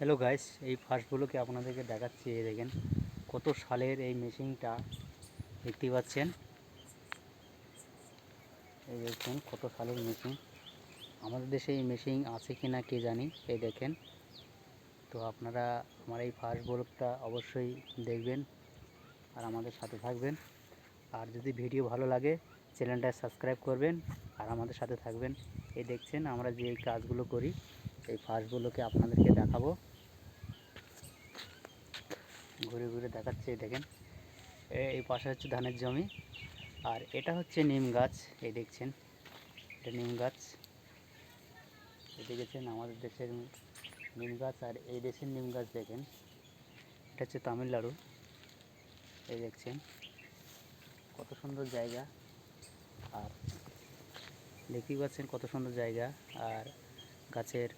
Hello guys এই ফার্স্টগুলোকে আপনাদেরকে দেখাচ্ছি, এই দেখেন কত সালের এই মেশিনটা দেখতে পাচ্ছেন। এই দেখুন কত সালের মেশিন। আমাদের দেশে এই মেশিন আছে কি না কে জানি, এই দেখেন। তো আপনারা আমার এই ফার্স্ট ব্লগটা অবশ্যই দেখবেন আর আমাদের সাথে থাকবেন। আর যদি ভিডিও ভালো লাগে চ্যানেলটা সাবস্ক্রাইব করবেন আর আমাদের সাথে থাকবেন। এই দেখছেন আমরা যে এই কাজগুলো করি, এই ফার্স্টগুলোকে আপনাদেরকে দেখাবো। ঘুরে ঘুরে দেখাচ্ছে, এই দেখেন। এই পাশে হচ্ছে ধানের জমি। আর এটা হচ্ছে নিম গাছ, এই দেখছেন। এটা নিম গাছ। এই দেখেছেন আমাদের দেশের নিম গাছ, আর এই দেশের নিম গাছ দেখেন। এটা হচ্ছে তামিলনাড়ু। এই দেখছেন, কত সুন্দর জায়গা। আর দেখতেই পাচ্ছেন কত সুন্দর জায়গা। আর গাছের